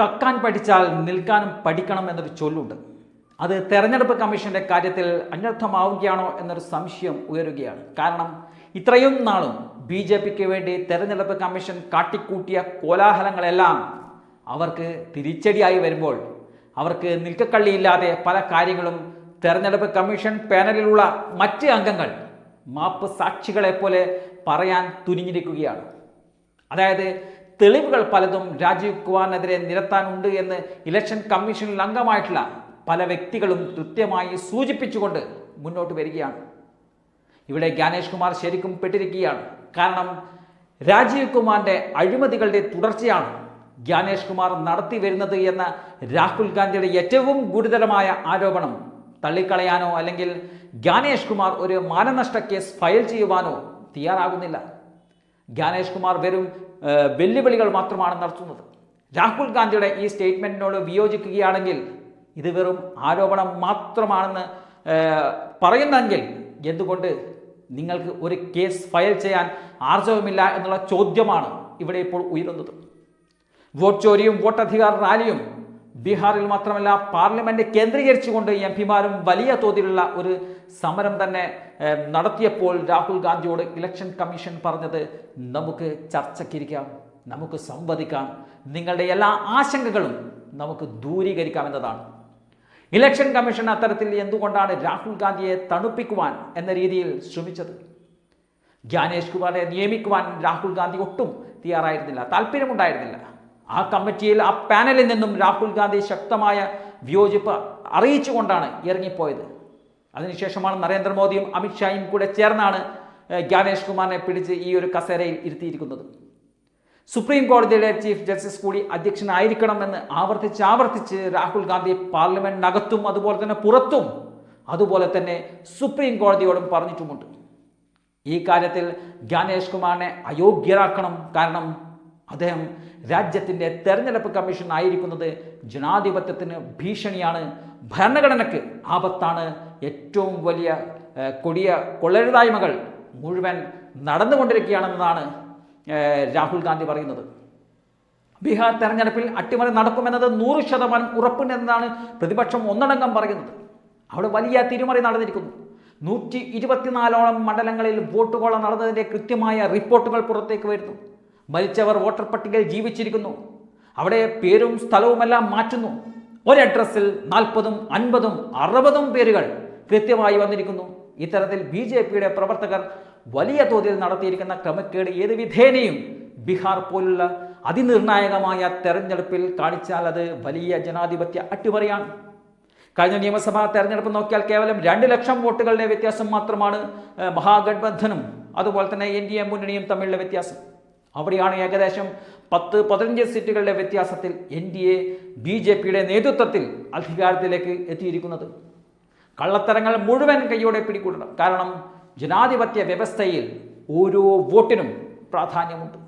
കക്കാൻ പഠിച്ചാൽ നിൽക്കാനും പഠിക്കണം എന്നൊരു ചൊല്ലുണ്ട്. അത് തെരഞ്ഞെടുപ്പ് കമ്മീഷന്റെ കാര്യത്തിൽ അന്വർത്ഥമാവുകയാണോ എന്നൊരു സംശയം ഉയരുകയാണ്. കാരണം ഇത്രയും നാളും ബി ജെ പിക്ക് വേണ്ടി തെരഞ്ഞെടുപ്പ് കമ്മീഷൻ കാട്ടിക്കൂട്ടിയ കോലാഹലങ്ങളെല്ലാം അവർക്ക് തിരിച്ചടിയായി വരുമ്പോൾ അവർക്ക് നിൽക്കക്കള്ളിയില്ലാതെ പല കാര്യങ്ങളും തെരഞ്ഞെടുപ്പ് കമ്മീഷൻ പാനലിലുള്ള മറ്റ് അംഗങ്ങൾ മാപ്പ് സാക്ഷികളെ പോലെ പറയാൻ തുനിഞ്ഞിരിക്കുകയാണ്. അതായത് തെളിവുകൾ പലതും രാജീവ് കുമാറിനെതിരെ നിരത്താനുണ്ട് എന്ന് ഇലക്ഷൻ കമ്മീഷനിൽ അംഗമായിട്ടുള്ള പല വ്യക്തികളും കൃത്യമായി സൂചിപ്പിച്ചുകൊണ്ട് മുന്നോട്ട് വരികയാണ്. ഇവിടെ ജ്ഞാനേഷ് കുമാർ ശരിക്കും പെട്ടിരിക്കുകയാണ്. കാരണം രാജീവ് കുമാറിന്റെ അഴിമതികളുടെ തുടർച്ചയാണ് ജ്ഞാനേഷ് കുമാർ നടത്തി വരുന്നത് എന്ന രാഹുൽ ഗാന്ധിയുടെ ഏറ്റവും ഗുരുതരമായ ആരോപണം. തള്ളിക്കളയാനോ അല്ലെങ്കിൽ ജ്ഞാനേഷ് കുമാർ ഒരു മാനനഷ്ട കേസ് ഫയൽ ചെയ്യുവാനോ തയ്യാറാകുന്നില്ല. ജ്ഞാനേഷ് കുമാർ വെറും വെല്ലുവിളികൾ മാത്രമാണ് നടത്തുന്നത്. രാഹുൽ ഗാന്ധിയുടെ ഈ സ്റ്റേറ്റ്മെന്റിനോട് വിയോജിക്കുകയാണെങ്കിൽ ഇത് വെറും ആരോപണം മാത്രമാണെന്ന് പറയുന്നെങ്കിൽ എന്തുകൊണ്ട് നിങ്ങൾക്ക് ഒരു കേസ് ഫയൽ ചെയ്യാൻ ആർജവമില്ല എന്നുള്ള ചോദ്യമാണ് ഇവിടെ ഇപ്പോൾ ഉയരുന്നത്. വോട്ട് ചോരിയും വോട്ടധികാർ റാലിയും ബീഹാറിൽ മാത്രമല്ല പാർലമെന്റ് കേന്ദ്രീകരിച്ചുകൊണ്ട് എം പിമാരും വലിയ തോതിലുള്ള ഒരു സമരം തന്നെ നടത്തിയപ്പോൾ രാഹുൽ ഗാന്ധിയോട് ഇലക്ഷൻ കമ്മീഷൻ പറഞ്ഞത് നമുക്ക് ചർച്ചയ്ക്കിരിക്കാം നമുക്ക് സംവദിക്കാം നിങ്ങളുടെ എല്ലാ ആശങ്കകളും നമുക്ക് ദൂരീകരിക്കാം എന്നതാണ്. ഇലക്ഷൻ കമ്മീഷൻ അത്തരത്തിൽ എന്തുകൊണ്ടാണ് രാഹുൽ ഗാന്ധിയെ തണുപ്പിക്കുവാൻ എന്ന രീതിയിൽ ശ്രമിച്ചത്? ജ്ഞാനേഷ് കുമാറിനെ നിയമിക്കുവാൻ രാഹുൽ ഗാന്ധി ഒട്ടും തയ്യാറായിരുന്നില്ല താല്പര്യമുണ്ടായിരുന്നില്ല. ആ കമ്മിറ്റിയിൽ ആ പാനലിൽ നിന്നും രാഹുൽ ഗാന്ധി ശക്തമായ വിയോജിപ്പ് അറിയിച്ചുകൊണ്ടാണ് ഇറങ്ങിപ്പോയത്. അതിനുശേഷമാണ് നരേന്ദ്രമോദിയും അമിത്ഷായും കൂടെ ചേർന്നാണ് ജ്ഞാനേഷ് കുമാറിനെ പിടിച്ച് ഈ ഒരു കസേരയിൽ ഇരുത്തിയിരിക്കുന്നത്. സുപ്രീം കോടതിയുടെ ചീഫ് ജസ്റ്റിസ് കൂടി അധ്യക്ഷനായിരിക്കണമെന്ന് ആവർത്തിച്ച് ആവർത്തിച്ച് രാഹുൽ ഗാന്ധി പാർലമെന്റിനകത്തും അതുപോലെ തന്നെ പുറത്തും അതുപോലെ തന്നെ സുപ്രീം കോടതിയോടും പറഞ്ഞിട്ടുമുണ്ട്. ഈ കാര്യത്തിൽ ജ്ഞാനേഷ് കുമാറിനെ അയോഗ്യരാക്കണം. കാരണം അദ്ദേഹം രാജ്യത്തിന്റെ തെരഞ്ഞെടുപ്പ് കമ്മീഷൻ ആയിരിക്കുന്നത് ജനാധിപത്യത്തിന് ഭീഷണിയാണ്. ഭരണഘടനയ്ക്ക് ആപത്താണ് ഏറ്റവും വലിയ കൊടിയ കൊള്ളരുതായ്മകൾ മുഴുവൻ നടന്നുകൊണ്ടിരിക്കുകയാണെന്നതാണ് രാഹുൽ ഗാന്ധി പറയുന്നത്. ബീഹാർ തെരഞ്ഞെടുപ്പിൽ അട്ടിമറി നടക്കുമെന്നത് നൂറ് ശതമാനം ഉറപ്പുണ്ടെന്നാണ് പ്രതിപക്ഷം ഒന്നടങ്കം പറയുന്നത്. അവിടെ വലിയ തിരിമറി നടന്നിരിക്കുന്നു. നൂറ്റി ഇരുപത്തിനാലോളം മണ്ഡലങ്ങളിൽ വോട്ടുകോളം നടന്നതിന്റെ കൃത്യമായ റിപ്പോർട്ടുകൾ പുറത്തേക്ക് വരുന്നു. മരിച്ചവർ വോട്ടർ പട്ടികയിൽ ജീവിച്ചിരിക്കുന്നു. അവിടെ പേരും സ്ഥലവുമെല്ലാം മാറ്റുന്നു. ഒരു അഡ്രസ്സിൽ നാൽപ്പതും അൻപതും അറുപതും പേരുകൾ കൃത്യമായി വന്നിരിക്കുന്നു. ഇത്തരത്തിൽ ബി ജെ പിയുടെ പ്രവർത്തകർ വലിയ തോതിൽ നടത്തിയിരിക്കുന്ന ക്രമക്കേട് ഏത് വിധേനയും ബീഹാർ പോലുള്ള അതിനിർണായകമായ തെരഞ്ഞെടുപ്പിൽ കാണിച്ചാൽ അത് വലിയ ജനാധിപത്യ അട്ടിമറിയാണ്. കഴിഞ്ഞ നിയമസഭാ തെരഞ്ഞെടുപ്പ് നോക്കിയാൽ കേവലം രണ്ട് ലക്ഷം വോട്ടുകളുടെ വ്യത്യാസം മാത്രമാണ് മഹാഗഡ്ബന്ധനും അതുപോലെ തന്നെ എൻ ഡി എ മുന്നണിയും തമ്മിലുള്ള വ്യത്യാസം. അവിടെയാണ് ഏകദേശം പത്ത് പതിനഞ്ച് സീറ്റുകളുടെ വ്യത്യാസത്തിൽ N D A B J പിയുടെ നേതൃത്വത്തിൽ അധികാരത്തിലേക്ക് എത്തിയിരിക്കുന്നത്. കള്ളത്തരങ്ങൾ മുഴുവൻ കൈയോടെ പിടികൂടണം. കാരണം ജനാധിപത്യ വ്യവസ്ഥയിൽ ഓരോ വോട്ടിനും പ്രാധാന്യമുണ്ട്.